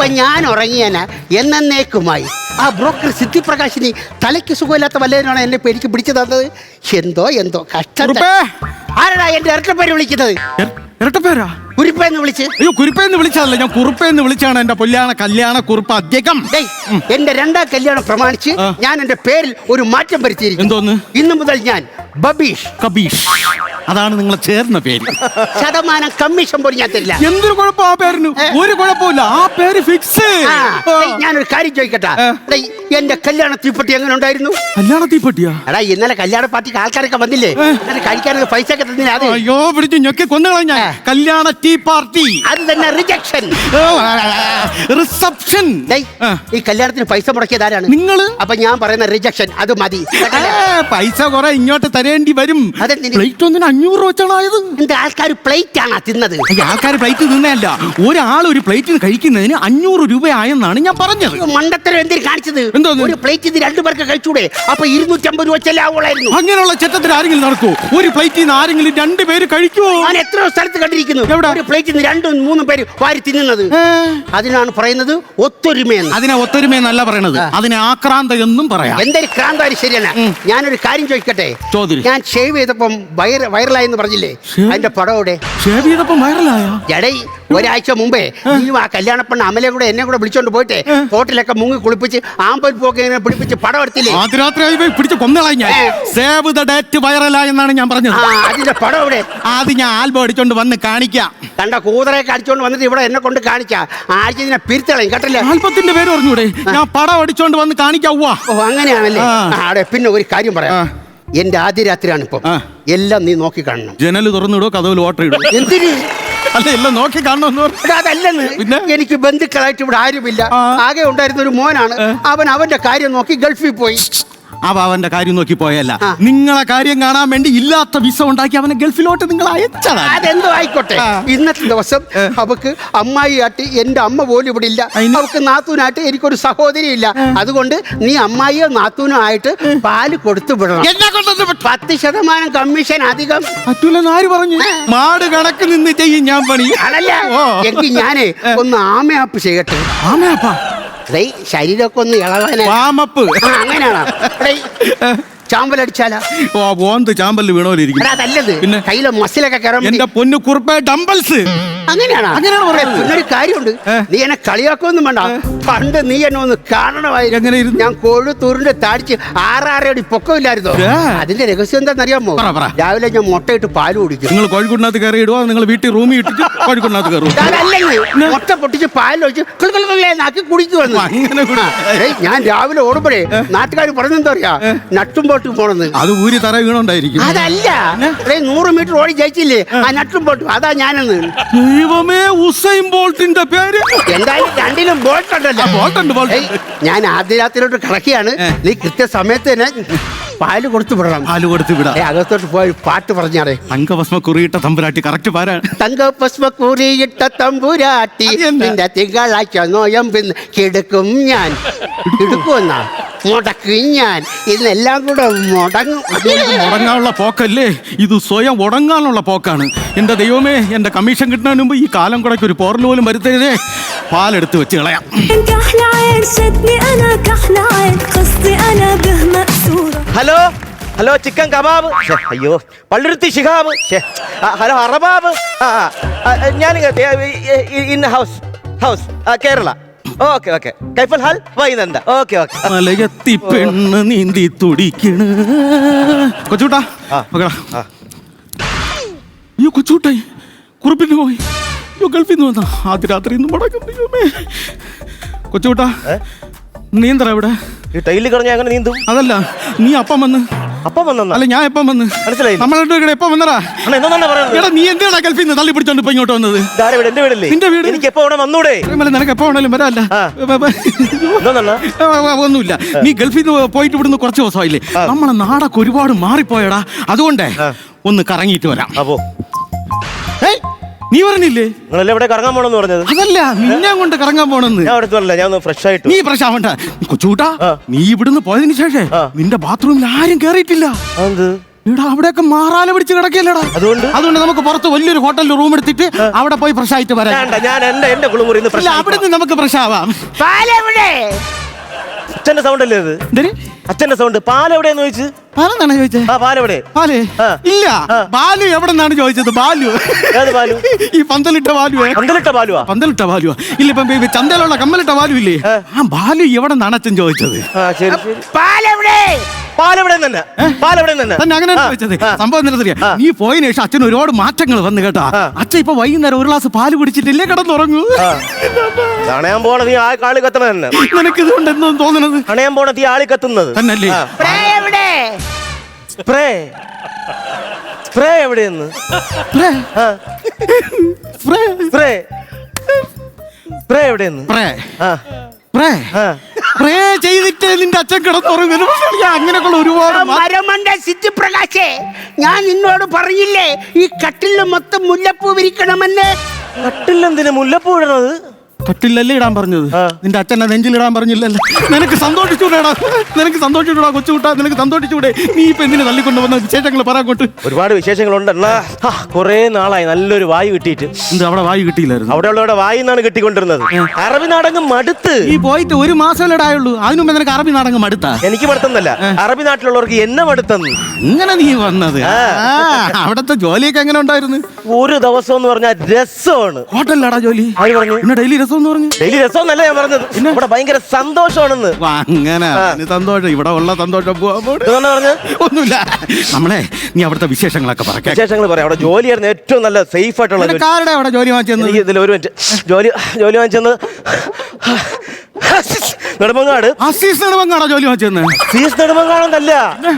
ഇപ്പൊ ഞാൻ ഉറങ്ങിയന. എന്നേക്കുമായി ആ ബ്രോക്കർ സിദ്ധിപ്രകാശിനി തലയ്ക്ക് സുഖമില്ലാത്ത വല്ലതിനാണ് എന്നെ പേടിക്ക് പിടിച്ചു തന്നത്? എന്തോ എന്തോ കഷ്ടം. ആരടാ എന്റെ ഇരട്ടപ്പേര് വിളിക്കുന്നത്? ഇര- ഇരട്ടപ്പേരാ? കുരിപ്പേന്ന് വിളിച്ച്. അയ്യോ കുരുപ്പേന്ന് വിളിച്ചതല്ല. ഞാൻ കുറുപ്പേന്ന് വിളിച്ചാണ് എന്റെ പൊല്യാണ കല്യാണ കുറുപ്പ് അദ്ദേഹം എന്റെ രണ്ടാം കല്യാണം പ്രമാണിച്ച് ഞാൻ എന്റെ പേരിൽ ഒരു മാറ്റം വരുത്തിയിരിക്കുന്നു. എന്തോന്ന്? ഇന്നു മുതൽ ഞാൻ ബബീഷ്. കബീഷ്. അതാണ് നിങ്ങൾ ചേർന്ന പേര്. ശതമാനം കമ്മീഷൻ പോലും ഞാൻ തരില്ല. എന്തൊരു കുഴപ്പം ആ പേരിന്. ഒരു കുഴപ്പമില്ല ആ പേര് ഫിക്സ് ആ, ഡേയ്, ഞാനൊരു കാര്യം ചോദിക്കട്ടെ? ആ. എന്റെ കല്യാണ തീപ്പെട്ടി എങ്ങനെ ഉണ്ടായിരുന്നു? കല്യാണ തീപ്പെട്ടിയാ? എടാ ഇന്നലെ കല്യാണ പാർട്ടിക്ക് ആൾക്കാരൊക്കെ വന്നില്ലേ. എന്നിട്ട് കഴിക്കാനൊക്കെ പൈസ ഒക്കെ തന്നില്ല അത്? അയ്യോ പിടിച്ചു ഞൊക്കെ കൊന്നുകളഞ്ഞ ഏ. കല്യാണ ടീ പാർട്ടി. അത് തന്നെ റിജക്ഷൻ റിസപ്ഷൻ ഈ കല്യാണത്തിന് പൈസ മുടക്കിയത് ആരാണ്? നിങ്ങൾ? അപ്പൊ ഞാൻ പറയുന്ന റിജക്ഷൻ അത് മതി? പൈസ കുറെ ഇങ്ങോട്ട് തരേണ്ടി വരും. അതെന്തിന്? പ്ലേറ്റ് ഒന്നിന് അഞ്ഞൂറ് വെച്ചാണ് ആയത് എന്റെ ആൾക്കാർ പ്ലേറ്റ് ആണ് തിന്നത്. ആൾക്കാർ പ്ലേറ്റ് തിന്നല്ല ഒരാൾ ഒരു പ്ലേറ്റിന് കഴിക്കുന്നതിന് അഞ്ഞൂറ് രൂപയായെന്നാണ് ഞാൻ പറഞ്ഞത്. മണ്ടത്തരം എന്തിനു കാണിച്ചത്? എന്തോ ഒരു പ്ലേറ്റ് രണ്ടു പേർക്ക് കഴിച്ചൂടെ? അപ്പൊ ഇരുന്നൂറ്റമ്പത് രൂപ ചെല്ലാവുള്ളായിരുന്നു അങ്ങനെയുള്ള ചെറ്റത്തിൽ ആരെങ്കിലും നടക്കൂ? ഒരു പ്ലേറ്റിൽ നിന്ന് ആരെങ്കിലും രണ്ട് പേര് കഴിക്കുമോ ഞാൻ എത്ര സ്ഥലത്ത് കണ്ടിരിക്കുന്നു. എവിടെ? ഒരു പ്ലേറ്റിൽ നിന്ന് രണ്ടും മൂന്നും പേര് വാരി തിന്നുന്നത്. അതിനാണ് പറയുന്നത് ഒത്തൊരുമയെന്ന്. അതിനെ ഒത്തൊരുമയെന്നല്ല പറയണത്. അതിനെ ആക്രാന്ത എന്നും പറയാം. എന്തൊരു ക്രാന്താരി ശരിയല്ല. ഞാനൊരു കാര്യം ചോദിക്കട്ടെ. ഞാൻ ഷേവ് ചെയ്തപ്പം വൈറ വൈറലായി എന്ന് പറഞ്ഞില്ലേ? അതിന്റെ പടം ഇവിടെ ഷേവ് ചെയ്തപ്പോ വൈറലായ ജടൈ ഒരാഴ്ച മുമ്പേ നീയും ആ കല്യാണ പെണ്ണ് അമലെ കൂടെ എന്നെ കൂടെ വിളിച്ചോണ്ട് പോയിട്ട് ഹോട്ടലൊക്കെ മുങ്ങി കുളിപ്പിച്ച് ആമ്പൽപ്പൊക്കെ ഇങ്ങനെ പിടിപ്പിച്ച് പടം എടുത്തില്ലേ? പോയി പിടിച്ച് ഏ. സേവ് ദ ഡേറ്റ് വൈറലായെന്നാണ് ഞാൻ പറഞ്ഞത്. അതിന്റെ പടം ഇവിടെ അത് ഞാൻ ആൽബം അടിച്ചോണ്ട് വന്ന് കാണിക്കാം. കണ്ട കൂതറയൊക്കെ അടിച്ചോണ്ട് വന്നിട്ട് ഇവിടെ എന്നെ കൊണ്ട് കാണിക്കാം. ആഴ്ച ഇതിനെ പിരിച്ചളയും കേട്ടല്ലേ? ആൽബത്തിന്റെ പേര് പറഞ്ഞൂടെ. ഞാൻ പടം അടിച്ചോണ്ട് വന്ന് കാണിക്കാവുക ഓ അങ്ങനെയാണല്ലേ? അവിടെ പിന്നെ ഒരു കാര്യം പറയാം. എന്റെ ആദ്യ രാത്രിയാണ് ഇപ്പൊ ആ. എല്ലാം നീ നോക്കി കാണണം. ജനൽ തുറന്നിടോ കഥവിൽ ഓട്ടർ ഇടും. എന്തിന്? അല്ല എല്ലാം നോക്കി കാണണമെന്ന് പറഞ്ഞു എടാ, അതല്ലെന്ന്. പിന്നെ? എനിക്ക് ബന്ധുക്കളായിട്ട് ഇവിടെ ആരുമില്ല. ആ. ആകെ ഉണ്ടായിരുന്ന ഒരു മോനാണ്. അവൻ അവന്റെ കാര്യം നോക്കി ഗൾഫിൽ പോയി. അവ അവന്റെ കാര്യം നോക്കി പോയല്ല നിങ്ങളെ കാര്യം കാണാൻ വേണ്ടി ഇല്ലാത്ത വിസ ഉണ്ടാക്കി അവനെ ഗൾഫിലോട്ട് നിങ്ങൾ അയച്ചതാണ്. അതെന്തോ ആയിക്കോട്ടെ. ഇന്നത്തെ ദിവസം അവക്ക് അമ്മായിയായിട്ട് എന്റെ അമ്മ പോലും ഇവിടെ ഇല്ല. അവക്ക് നാത്തൂനായിട്ട് എനിക്കൊരു സഹോദരി ഇല്ല. അതുകൊണ്ട് നീ അമ്മായിയോ നാത്തൂനോ ആയിട്ട് പാൽ കൊടുത്തു വിടണം. പത്ത് ശതമാനം കമ്മീഷൻ അധികം. പറ്റൂലെന്നാര് ആര് പറഞ്ഞു? മാട് കണക്ക് നിന്ന് ചെയ്യും ഞാൻ പണി. അല്ലല്ലേ എനിക്ക് ഞാനേ ഒന്ന് ആമയാപ്പ് ചെയ്യട്ടെ? ആമയപ്പാ? ശരീരമൊക്കെ ഒന്ന് ഇളവാനാണ് വാമപ്പ്. അങ്ങനെയാണോ? ചാമ്പലടിച്ചാലാ ഓ പോന്ത് ചാമ്പൽ വീണോലിരിക്കും എടാ അതല്ലത്. പിന്നെ? കയ്യിലെ മസിലൊക്കെ കയറാൻ എന്റെ പൊന്നു കുറുപ്പേ ഡംബൽസ്. അങ്ങനെയാണോ? അങ്ങനെയാണ് ഒരു കാര്യമുണ്ട്. ഏ? നീ എന്നെ കളിയാക്കൊന്നും വേണ്ട. പണ്ട് നീ എന്നെ ഒന്ന് കാണണമായിരുന്നു? ഞാൻ താടിച്ച് ആറാറടി പൊക്കമില്ലായിരുന്നോ. ഏ. അതിന്റെ രഹസ്യം എന്താണെന്നറിയാമോ? പറ, പറ. രാവിലെ ഞാൻ മുട്ടയിട്ട് പാൽ കുടിക്കും നിങ്ങൾ കോഴിക്കോടിനകത്ത് കയറി ഇടുവോ നിങ്ങൾ വീട്ടിൽ റൂമിൽ ഇട്ടിട്ട് കോഴിക്കോടിനകത്ത് കയറും അതല്ലെങ്കിൽ മുട്ട പൊട്ടിച്ച് പാലൊഴിച്ച് നാക്കി കുടിക്കുവന്ന് അങ്ങനെ കുടി- ഏയ്, ഞാൻ രാവിലെ ഓടുമ്പോഴേ നാട്ടുകാർ പറഞ്ഞെന്താ പറയാ? നട്ടും പോട്ടും പോണെന്ന്. അത് ഊരി തറ വീണുണ്ടായിരിക്കും. അതല്ല. നൂറ് മീറ്റർ ഓടി ജയിച്ചില്ലേ? ആ. നട്ടും പോട്ടും. അതാ ഞാനെന്ന്. ദൈവമേ ഉസൈൻ ബോൾട്ടിന്റെ പേര്. എന്തായാലും രണ്ടിലും ബോൾട്ട് ഉണ്ടല്ലോ. ആ, ബോൾട്ട് ഞാൻ ആദ്യ രാത്രിയിലോട്ട് കിടക്കുകയാണ്. നീ കൃത്യസമയത്ത് തന്നെ പാൽ കൊടുത്തു വിടണം. പാൽ കൊടുത്തു വിടാം. അകത്തോട്ട് പോയി പാട്ട് പറഞ്ഞാടേ. തങ്കഭസ്മ കുറിയിട്ട തമ്പുരാട്ടി കറക്റ്റ് പാരാ. തങ്കഭസ്മ കുറിയിട്ട തമ്പുരാട്ടി? നിന്റെ തിങ്കളാഴ്ച നോയമ്പിന്ന് കിടക്കും ഞാൻ. കിടക്കുമെന്നാ മുടക്കി ഞാൻ. ഇതെല്ലാം കൂടെ മുടങ്ങും. മുടങ്ങാനുള്ള പോക്കല്ലേ? ഇത് സ്വയം ഉടങ്ങാനുള്ള പോക്കാണ്. എന്റെ ദൈവമേ എന്റെ കമ്മീഷൻ കിട്ടുന്നതിന് മുമ്പ് ഈ കാലം കൂടെ ഒരു പോറൽ പോലും വരുത്തരുതേ. പാലെടുത്ത് വെച്ച് കളയാം. ഹലോ? Hello chicken kebab? അയ്യോ പള്ളിരുത്തി ഷിഹാബ് ഹലോ അറബാബ്? ഞാൻ in house house Kerala. Okay okay. കൈഫൽ ഹാൽ വൈനന്ദ ഓക്കെ ഓക്കെ. മലയത്തി പെണ്ണ് നീന്തി തുടിക്കണ്. കൊച്ചൂട്ടാ. മകളാ. അയ്യോ കൊച്ചൂട്ടായി കുറിപ്പിന് പോയി. അയ്യോ ഗൾഫിൽ നിന്ന് വന്നാ. ആദ്യ രാത്രി ഇന്ന് മുടക്കും ദൈവമേ. കൊച്ചൂട്ടാ? നീന്തറ ഇവിടെ. ഈ ടൈലിൽ കിടഞ്ഞ അങ്ങനെ നീന്തും? അതല്ല നീ അപ്പം വന്ന് അപ്പം വന്ന അല്ല ഞാൻ എപ്പം വന്ന്. നമ്മളുടെ എപ്പം വന്നടാ? എന്താ പറയുന്നത് എടാ നീ എന്തിനാ ഗൾഫിൽ നിന്ന് തള്ളി പിടിച്ചോണ്ട് ഇപ്പൊ ഇങ്ങോട്ട് വന്നത്? എന്റെ വീടല്ലേ? നിന്റെ വീട്? എനിക്ക് എപ്പോ വന്നൂടെ? നിനക്ക് എപ്പോ വേണേലും വരാല്ല ഒന്നുമില്ല. നീ ഗൾഫിൽ നിന്ന് പോയിട്ട് ഇവിടുന്ന് കുറച്ച് ദിവസമായില്ലേ. നമ്മളെ നാടൊക്കെ ഒരുപാട് മാറിപ്പോയടാ. അതുകൊണ്ടേ ഒന്ന് കറങ്ങിയിട്ട് വരാം. അപ്പോ നീ പറഞ്ഞില്ലേ? നിങ്ങൾ ഇവിടെ കറങ്ങാൻ പോണെന്ന് പറഞ്ഞത്? അതല്ല നിന്നെ കൊണ്ട് കറങ്ങാൻ പോണെന്ന്. ഞാൻ അടുത്ത് പറഞ്ഞില്ല ഞാൻ ഒന്ന് ഫ്രഷ് ആയിട്ട്. നീ പ്രശാവണ്ട കൊച്ചൂട്ടാ ആ. നീ ഇവിടുന്ന് പോയതിനു ശേഷം നിന്റെ ബാത്റൂമിൽ ആരും കേറിയിട്ടില്ല. എന്ത് ഇവിടെ അവിടെയൊക്കെ മാറാല പിടിച്ച് കിടക്കില്ലടാ അതുകൊണ്ട്? അതുകൊണ്ട് നമുക്ക് പുറത്ത് വലിയൊരു ഹോട്ടലിൽ റൂം എടുത്തിട്ട് അവിടെ പോയി ഫ്രഷ് ആയിട്ട് വരാം. വേണ്ട ഞാൻ എന്റെ എന്റെ കുളിമുറി അവിടെ നിന്ന് നമുക്ക് ഫ്രഷ് ആവാം. പാലെവിടെ? അച്ഛന്റെ സൗണ്ട് അല്ലേ ഇത്? അച്ഛന്റെ സൗണ്ട് പാൽ എവിടെയെന്ന് ചോദിച്ചു? പാലെന്താണ് ചോദിച്ചത് ആ പാൽ എവിടെ പാൽ? ആ. ഇല്ല. ബാലു എവിടെ നിന്നാണ് ചോദിച്ചത്? ബാലു. ഏത് പാലു ഈ പന്തലിട്ട ബാലുവേ. പന്തലിട്ട ബാലുവാ? പന്തലിട്ട ബാലുവാ. ഇല്ല ഇപ്പം ഈ ചന്തയിലുള്ള കമ്മലിട്ട ബാലു ഇല്ലേ ആ ബാലു എവിടെ നിന്നാണ് അച്ഛൻ ചോദിച്ചത്? ആ ശരി ശരി. പാലെവിടെ? പാൽ എവിടെ തന്നെ പാൽ എവിടെ തന്നെ തന്നെ അങ്ങനെ ചോദിച്ചത്. ആ. സംഭവം എന്താ ആ. നീ പോയതിനു ശേഷം അച്ഛൻ ഒരുപാട് മാറ്റങ്ങൾ വന്നു കേട്ടാ. ആ. അച്ഛൻ ഇപ്പൊ വൈകുന്നേരം ഒരു ഗ്ലാസ് പാൽ കുടിച്ചിട്ടില്ലേ? കിടന്നുറങ്ങൂ. ആ. അണയാൻ പോണ നീ ആ കാളി കത്തണ തന്നെ നിനക്ക് ഇതുകൊണ്ട് എന്തോ തോന്നുന്നത് അണയാൻ പോണത് ഈ ആളി കത്തുന്നത്. തന്നല്ലേ? ആ. സ്പ്രേ. സ്പ്രേ എവിടെയെന്ന്? ആ. സ്പ്രേ. സ്പ്രേ. എവിടെയെന്ന്? പ്രേ, ആ. പ്രേ. ആ. പ്രേ ചെയ്തിട്ട് നിന്റെ അച്ഛൻ കിടന്നുറങ്ങുന്നു അങ്ങനെയൊക്കെയുള്ള ഒരുപാട് ആ മാ- മരമണ്ട സിദ്ധിപ്രകാശേ ഞാൻ നിന്നോട് പറഞ്ഞില്ലേ ഈ കട്ടിലിൽ മൊത്തം മുല്ലപ്പൂ വിരിക്കണമെന്ന്? കട്ടിലെന്തിന് മുല്ലപ്പൂ ഇടണത്? കട്ടിലല്ലേ ഇടാൻ പറഞ്ഞത്? ആ. നിന്റെ അച്ഛനെ നെഞ്ചിലിടാൻ പറഞ്ഞില്ലല്ലോ? നിനക്ക് സന്തോഷിച്ചൂടാ നിനക്ക് സന്തോഷിച്ചൂടാ കൊച്ചുകൂട്ടാ? നിനക്ക് സന്തോഷിച്ചൂടെ നീ ഇപ്പൊ എന്തിനു തള്ളിക്കൊണ്ട് വന്ന വിശേഷങ്ങൾ പറയാൻ കൊണ്ട് ഒരുപാട് വിശേഷങ്ങളുണ്ട് ആ, കുറേ നാളായി നല്ലൊരു വായു കിട്ടിയിട്ട്. എന്ത് അവിടെ വായു കിട്ടിയില്ലായിരുന്നു? അവിടെ ഉള്ളവരുടെ വായി നിന്നാണ് കിട്ടിക്കൊണ്ടിരുന്നത്. അറബി നാടകം മടുത്ത്. ഈ പോയിട്ട് ഒരു മാസം ഇടായുള്ളൂ. അതിനു മുമ്പ് നിനക്ക് അറബി നാടകം മടുത്താ? എനിക്ക് മടുത്തെന്നല്ല. അറബി നാട്ടിലുള്ളവർക്ക് എന്നെ മടുത്തെന്ന്. ഇങ്ങനെ നീ വന്നത്? ആ, അവിടത്തെ ജോലിയൊക്കെ എങ്ങനെ ഉണ്ടായിരുന്നു? ഒരു ദിവസം എന്ന് പറഞ്ഞാൽ രസമാണ്. ഹോട്ടലിലാടാ ജോലി? ഡെയിലി രസം പറഞ്ഞു. ഡെയിലി രസമെന്നല്ല ഞാൻ പറഞ്ഞത്. ഇവിടെ ഭയങ്കര സന്തോഷമാണെന്ന്. വാ, അങ്ങനെ. അതിന് സന്തോഷം. ഇവിടെ ഉള്ള സന്തോഷം പോവാൻ പോണ്. ഇതെന്നാ പറഞ്ഞത് ഒന്നുമില്ല. നമ്മളെ നീ അവിടുത്തെ വിശേഷങ്ങളൊക്കെ പറക്കാം വിശേഷങ്ങൾ പറയാം. അവിടെ ജോലിയായിരുന്നു ഏറ്റവും നല്ല സേഫ് ആയിട്ടുള്ള ജോലി. നിനക്ക് അവിടെ ജോലി വാങ്ങിച്ചത് എനിക്ക് ഇതിൽ ഒരു മിനിറ്റ്. ജോലി ജോലി വാങ്ങിച്ചെന്ന്? നെടുമങ്ങാട്. അസീസ് നെടുമങ്ങാടാ ജോലി വാങ്ങിച്ചെന്ന്? സീസ് നെടുമങ്ങാടെന്നല്ല.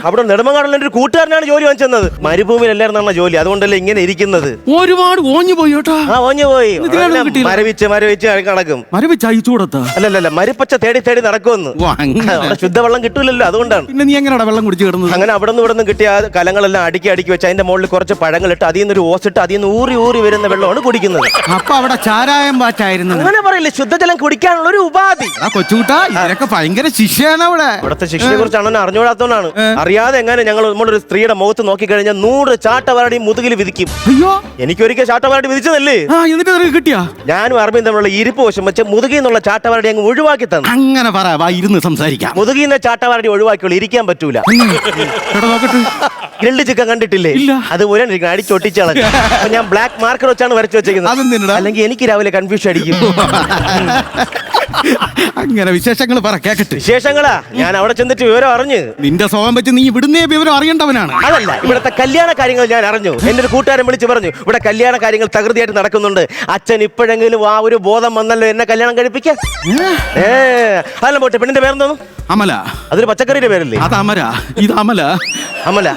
അവിടെ നെടുമങ്ങാടുള്ള ഒരു കൂട്ടുകാരനാണ് ജോലി വാങ്ങിച്ചെന്നത്. മരുഭൂമിയിലല്ലായിരുന്നാണ് ജോലി? അതുകൊണ്ടല്ലേ ഇങ്ങനെ ഇരിക്കുന്നത്. ഒരുപാട് ഓഞ്ഞു പോയി കേട്ടാ. ആ ഓഞ്ഞു പോയി. എല്ലാം. മരവിച്ച് മരവിച്ച് കണക്കും മരവിച്ച് അയച്ചുകൂടത്താ അല്ലല്ല മരിപ്പച്ച തേടി തേടി നടക്കുമെന്ന്. അവിടെ ശുദ്ധവെള്ളം കിട്ടൂലല്ലോ അതുകൊണ്ടാണ്. പിന്നെ നീ എങ്ങനെയാടാ വെള്ളം കുടിച്ച് കിടന്നത്? അങ്ങനെ അവിടെ നിന്ന് ഇവിടെ നിന്ന് കിട്ടിയ ആ കലങ്ങളെല്ലാം അടുക്കി അടുക്കി വെച്ച് അതിന്റെ മുകളിൽ കുറച്ച് പഴങ്ങളിട്ട് അതിൽ നിന്ന് ഒരു ഓസിട്ട് അതിൽ നിന്ന് ഊറി ഊറി വരുന്ന വെള്ളമാണ് കുടിക്കുന്നത്. അപ്പൊ അവിടെ ചാരായം പാറ്റായിരുന്നു അങ്ങനെ പറയില്ലേ ശുദ്ധജലം കുടിക്കാനുള്ള ഒരു ഉപാധി. ആ കൊച്ചുകുട്ടാ ഇതിനൊക്കെ ഭയങ്കര ശിക്ഷയാണ് അവിടെ. ഇവിടുത്തെ ശിക്ഷയെ കുറിച്ച് അണ്ണൻ അറിഞ്ഞുകൂടാത്തോണ്ടാണ് അറിയാതെ എങ്ങനെ ഞങ്ങൾ നമ്മുടെ ഒരു സ്ത്രീയുടെ മുഖത്ത് നോക്കി കഴിഞ്ഞാൽ നൂറ് ചാട്ടവാരടി മുതുകിൽ വിധിക്കും. അയ്യോ. എനിക്കൊരിക്കൽ ചാട്ടവാരടി വിധിച്ചതല്ലേ? ആ എന്നിട്ട് നിനക്ക് കിട്ടിയാ? ഞാനും അറബിയും തമ്മിലുള്ള ഇരിപ്പ് വശം വെച്ച് മുതുകിൽ നിന്നുള്ള ചാട്ടവാരടി അങ്ങ് ഒഴിവാക്കി തന്നു. അങ്ങനെ പറ വാ ഇരുന്ന് സംസാരിക്കാം. മുതുകിൽ നിന്ന് ചാട്ടവാരടി ഒഴിവാക്കിയുള്ളൂ ഇരിക്കാൻ പറ്റൂല. എടാ നോക്കട്ടെ. ഗ്രിൽഡ് ചിക്കൻ കണ്ടിട്ടില്ലേ? ഇല്ല. അതുപോലെ അടിച്ചൊട്ടിച്ചാണ് അപ്പൊ ഞാൻ ബ്ലാക്ക് മാർക്കർ വെച്ചാണ് വരച്ചു വെച്ചേക്കുന്നത്. അതെന്തിനടാ? അല്ലെങ്കിൽ എനിക്ക് രാവിലെ കൺഫ്യൂഷൻ അടിക്കും. അങ്ങനെ വിശേഷങ്ങൾ പറ കേക്കട്ടെ. വിശേഷങ്ങളാ? ഞാൻ അവിടെ ചെന്നിട്ട് വിവരം അറിഞ്ഞു. നിന്റെ സ്വഭാവം വെച്ച് നീ ഇവിടുന്നേ വിവരം അറിയേണ്ടവനാണ്. അതല്ല ഇവിടുത്തെ കല്യാണ കാര്യങ്ങൾ ഞാൻ അറിഞ്ഞു. എന്റെ ഒരു കൂട്ടുകാരൻ വിളിച്ചു പറഞ്ഞു ഇവിടെ കല്യാണ കാര്യങ്ങൾ തകൃതിയായിട്ട് നടക്കുന്നുണ്ട്. അച്ഛൻ ഇപ്പോഴെങ്കിലും ആ ഒരു ബോധം വന്നല്ലോ എന്നെ കല്യാണം കഴിപ്പിക്കാൻ ഏ? അല്ല പോട്ടെ പെണ്ണിന്റെ പേരെന്തോന്നു അമല. അതൊരു പച്ചക്കറിയുടെ പേരല്ലേ? അത് അമര ഇത് അമല. അമല.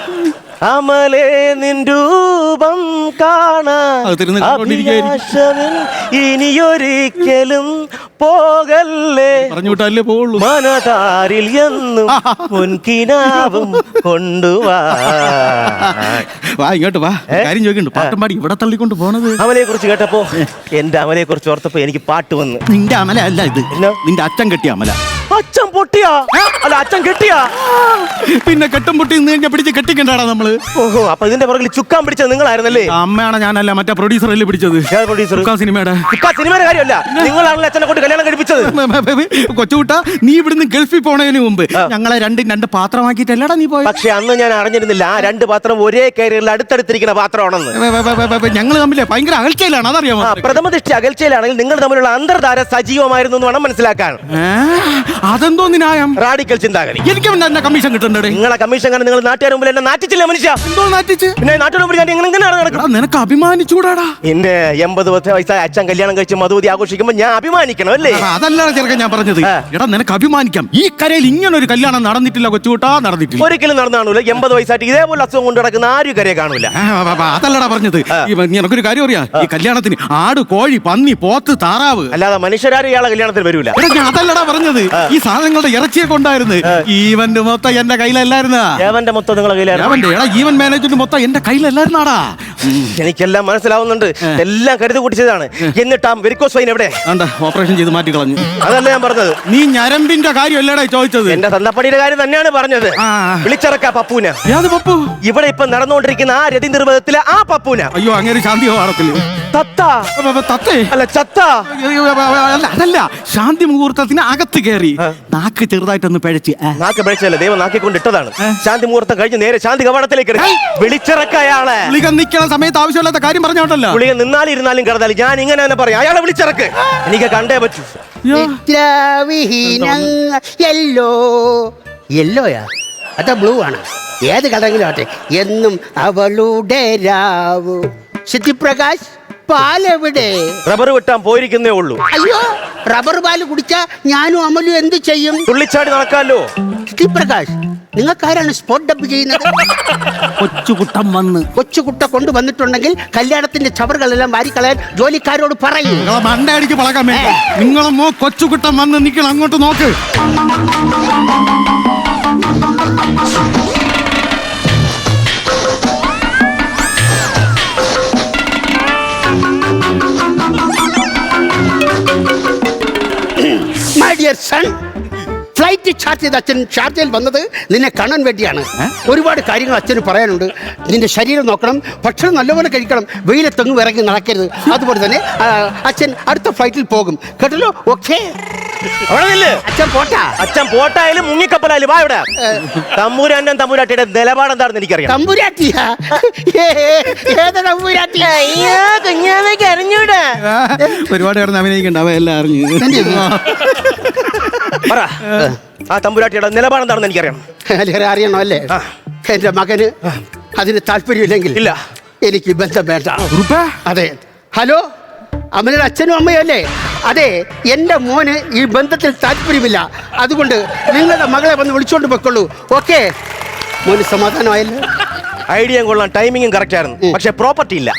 അമലേ നിൻ രൂപം കാണാൻ അത്. അഭിലാഷമിൽ ഇനിയൊരിക്കലും പോകല്ലേ? പറഞ്ഞു വിട്ടാലേ പോവുള്ളൂ. മനതാരിൽ എന്നും പൊൻകിനാവും കൊണ്ടുവാ. വാ ഇങ്ങോട്ട് വാ. കാര്യം ചോദിക്കണ്ടു. പാട്ടും പാടി ഇവിടെ തള്ളിക്കൊണ്ട് പോണത്? അവനെ കുറിച്ച് കേട്ടപ്പോ എന്റെ അവനെ കുറിച്ച് ഓർത്തപ്പോ എനിക്ക് പാട്ട് വന്നു. നിന്റെ അമല അല്ല ഇത്? നിന്റെ അച്ഛൻ കെട്ടിയ അമല. അച്ഛൻ പൊട്ടിയാ? അല്ല അച്ഛൻ കെട്ടിയാ? പിന്നെ കെട്ടും പൊട്ടി നിന്ന് കഴിഞ്ഞാൽ പിടിച്ച് കെട്ടിക്കണ്ടാടാ നമ്മൾ? ഓഹോ അപ്പൊ ഇതിന്റെ പുറകിൽ ചുക്കാൻ പിടിച്ചത് നിങ്ങളായിരുന്നല്ലേ? അമ്മയാണ് ഞാനല്ല മറ്റേ പ്രൊഡ്യൂസർ അല്ലേ പിടിച്ചത്? ഏത് producer? സിനിമയുടെ. ചുക്കാ സിനിമയുടെ കാര്യമല്ല. നിങ്ങളാണല്ലോ അച്ഛനെ കൊണ്ട് കല്യാണം കഴിപ്പിച്ചത്? കൊച്ചുകുട്ട നീ ഇവിടുന്ന് ഗൾഫിൽ പോണതിന് മുമ്പ് ഞങ്ങളെ രണ്ട് രണ്ട് പാത്രമാക്കിയിട്ടല്ലടാ നീ പോയത്? പക്ഷെ അന്ന് ഞാൻ അറിഞ്ഞിരുന്നില്ല ആ രണ്ട് പാത്രം ഒരേ കാരിയറിൽ അടുത്തടുത്തിരിക്കുന്ന പാത്രമാണെന്ന്. ഞങ്ങൾ തമ്മിലെ ഭയങ്കര അകൽച്ചയിലാണ് അതറിയാമോ പ്രഥമ ദൃഷ്ടി അകൽച്ചയിലാണെങ്കിൽ നിങ്ങൾ തമ്മിലുള്ള അന്തർധാര സജീവമായിരുന്നു എന്ന് വേണം മനസ്സിലാക്കാൻ. അതെന്തോ ന്യായം റാഡിക്കൽ ചിന്താഗതി. എനിക്ക് എന്നെ കമ്മീഷൻ കിട്ടുന്നുണ്ട്. നിങ്ങളെ കമ്മീഷൻ കാരണം നിങ്ങൾ നാട്ടുകാർ മുമ്പിൽ എന്നെ നാട്ടിച്ചില്ല മനുഷ്യ. എന്തോ നാറ്റിച്ച്? പിന്നെ നാട്ടുകാർ മുമ്പിൽ ഞാൻ എങ്ങനെ എങ്ങനെയാണ് നടക്കുന്നത് നിനക്ക് അഭിമാനിച്ചൂടാടാ എന്റെ എൺപത് വയസ്സായ അച്ഛൻ കല്യാണം കഴിച്ച് മധുവതി ആഘോഷിക്കുമ്പോൾ ഞാൻ അഭിമാനിക്കണം? അല്ലേ എടാ, അതല്ല ചെറുക്കൻ ഞാൻ പറഞ്ഞത്. എടാ നിനക്ക് അഭിമാനിക്കാം. ഈ കരയിൽ ഇങ്ങനെ ഒരു കല്യാണം നടന്നിട്ടില്ല കൊച്ചുകൂട്ടാ നടന്നിട്ടില്ല. ഒരിക്കലും നടന്നു കാണൂല എൺപത് വയസ്സായിട്ട് ഇതേപോലെ അസുഖം കൊണ്ട് നടക്കുന്ന ആരും കരയെ കാണൂല. അതല്ലടാ പറഞ്ഞത്. നിനക്കൊരു കാര്യം അറിയാം? ഈ കല്യാണത്തിന് ആട് കോഴി പന്നി പോത്ത് താറാവ്. അല്ലാതെ മനുഷ്യരാരും ഇയാളെ കല്യാണത്തിന് വരൂല. അതല്ലടാ പറഞ്ഞത്. ഈ സാധനങ്ങളുടെ ഇറച്ചിയൊക്കെ ഉണ്ടായിരുന്നു. ഈവന്റ് മൊത്തം എന്റെ കയ്യിലല്ലായിരുന്നാ? ഏവന്റെ മൊത്തം നിങ്ങളെ കയ്യിലായിരുന്നു? ഈവൻ മാനേജ്മെന്റ് മൊത്തം എന്റെ കയ്യിലല്ലായിരുന്നാടാ? എനിക്കെല്ലാം മനസ്സിലാവുന്നുണ്ട്. എല്ലാം കരുതി കൂട്ടിച്ചതാണ്. എന്നിട്ട് ആ വെരിക്കോസ് വൈൻ എവിടെ? ഓപ്പറേഷൻ ചെയ്ത് മാറ്റി കളഞ്ഞു. അതല്ല ഞാൻ പറഞ്ഞത്. നീ ഞരമ്പിന്റെ കാര്യമല്ലേടാ ചോദിച്ചത്? എന്റെ തന്നപ്പടിയുടെ കാര്യം തന്നെയാണ് പറഞ്ഞത്. വിളിച്ചിറക്കാ പപ്പൂന ഏത് പപ്പു? ഇവിടെ ഇപ്പൊ നടന്നുകൊണ്ടിരിക്കുന്ന ആ രതി നിർവഹത്തിലെ ആ പപ്പൂന അയ്യോ അങ്ങനെ ശാന്തി വാറത്തില്ല തത്ത. തത്തേ? അല്ല ചത്ത. അതല്ല. ശാന്തി മുഹൂർത്തത്തിന് അകത്ത് കയറി നാക്ക് ചെറുതായിട്ടൊന്ന് പഴച്ച്. നാക്ക് പിഴച്ചല്ല ദൈവം നാക്കിക്കൊണ്ട് ഇട്ടതാണ്. ശാന്തി മുഹൂർത്തം കഴിഞ്ഞ് നേരെ ശാന്തി കവാടത്തിലേക്ക് വിളിച്ചിറക്കയാളെ നിൽക്കണ സമയത്ത് ആവശ്യമില്ലാത്ത കാര്യം പറഞ്ഞോട്ടല്ലോ. പുള്ളിയെ നിന്നാലും ഇരുന്നാലും കിടന്നാലും ഞാൻ ഇങ്ങനെ തന്നെ പറയാം. അയാളെ വിളിച്ചിറക്ക്. എനിക്ക് കണ്ടേ പറ്റൂ. ചിത്രവിഹീനങ്ങൾ യെല്ലോ. യെല്ലോയാ? അതാ ബ്ലൂ ആണ് ഏത് കളറെങ്കിലും ആട്ടെ എന്നും അവളുടെ രാവു. സിദ്ധിപ്രകാശ്? പാലെവിടെ? റബ്ബർ വെട്ടാൻ പോയിരിക്കുന്നേ ഉള്ളൂ. അയ്യോ റബ്ബർ പാൽ കുടിച്ചാ ഞാനും അമലും എന്ത് ചെയ്യും? തുള്ളിച്ചാടി നടക്കാമല്ലോ പ്രകാശ് നിങ്ങൾക്കാരാണ് സ്പോട്ട് ഡബ് ചെയ്യുന്നത്? കൊച്ചുകുട്ടം വന്ന്. കൊച്ചുകുട്ട കൊണ്ടുവന്നിട്ടുണ്ടെങ്കിൽ കല്യാണത്തിന്റെ ചവറുകളെല്ലാം വാരിക്കളയാൻ ജോലിക്കാരോട് പറയും. മണ്ടയടിക്ക് വേണ്ട. കൊച്ചുകുട്ടം വന്ന് നിൽക്കണം അങ്ങോട്ട് നോക്ക്. ഡിയർ സൺ ഫ്ലൈറ്റ് ചാർജ് ചെയ്ത് അച്ഛൻ ഷാർജയിൽ വന്നത് നിന്നെ കാണാൻ വേണ്ടിയാണ്. ഒരുപാട് കാര്യങ്ങൾ അച്ഛന് പറയാനുണ്ട്. നിന്റെ ശരീരം നോക്കണം ഭക്ഷണം നല്ലപോലെ കഴിക്കണം വെയിലത്തൊങ്ങും ഇറങ്ങി നടക്കരുത്. അതുപോലെ തന്നെ അച്ഛൻ അടുത്ത ഫ്ലൈറ്റിൽ പോകും. കേട്ടല്ലോ? ഓക്കെ അവിടെ നില്ല്. അച്ഛൻ പോട്ടാ? അച്ഛൻ പോട്ടായാലും മുങ്ങിക്കപ്പലായാലും വാ ഇവിടെ. തമ്പൂരാന്റെയും തമ്പൂരാട്ടിയുടെ നിലപാട് എന്താണെന്ന് എനിക്കറിയാം. തമ്പുരാട്ടിയാ? ഏത് അറിഞ്ഞൂടാ. ഒരുപാട് കിടന്ന് അഭിനയിക്കണ്ട അവ എല്ലാം അറിഞ്ഞു? പറ. ആ തമ്പുരാട്ടിയുടെ നിലപാട് എന്താണെന്ന് എനിക്കറിയാം അല്ലെങ്കിൽ അറിയണോ അല്ലേ? ആ. എന്റെ മകന് അതിന് താല്പര്യമില്ലെങ്കിൽ ഇല്ല. എനിക്ക് ബന്ധം വേണ്ട? അതെ. ഹലോ? അമ്മയുടെ അച്ഛനും അമ്മയും അല്ലേ? അതെ എന്റെ മോന് ഈ ബന്ധത്തിൽ താല്പര്യമില്ല. അതുകൊണ്ട് നിങ്ങളുടെ മകളെ വന്ന് വിളിച്ചോണ്ട് പൊയ്ക്കൊള്ളൂ. ഓക്കെ? മോന് സമാധാനമായല്ലോ. ഐഡിയ കൊള്ളാം ടൈമിങ്ങും കറക്റ്റ് ആയിരുന്നു. പക്ഷെ പ്രോപ്പർട്ടി ഇല്ല.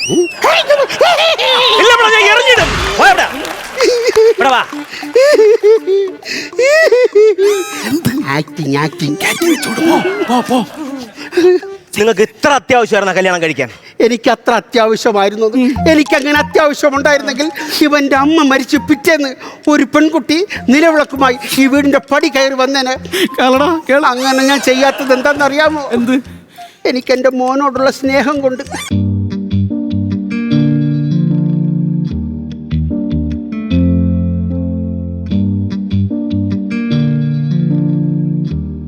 ഇല്ല ഇവിടെ ഞാൻ എറിഞ്ഞിടും. ഇവിടെ. വാ. ആക്ടിങ് ആക്ടിങ് പോ, പോ. നിങ്ങൾക്ക് ഇത്ര അത്യാവശ്യമായിരുന്ന കല്യാണം കഴിക്കാൻ? എനിക്ക് അത്ര അത്യാവശ്യമായിരുന്നു. എനിക്ക് അങ്ങനെ അത്യാവശ്യം ഉണ്ടായിരുന്നെങ്കിൽ ഇവന്റെ അമ്മ മരിച്ച് പിറ്റേന്ന് ഒരു പെൺകുട്ടി നിലവിളക്കുമായി ഈ വീടിന്റെ പടി കയറി വന്നേനെ. കേളടാ. കേള അങ്ങനെ ഞാൻ ചെയ്യാത്തത് എന്താണെന്നറിയാമോ? എന്ത്? എനിക്ക് എന്റെ മോനോടുള്ള സ്നേഹം കൊണ്ട്.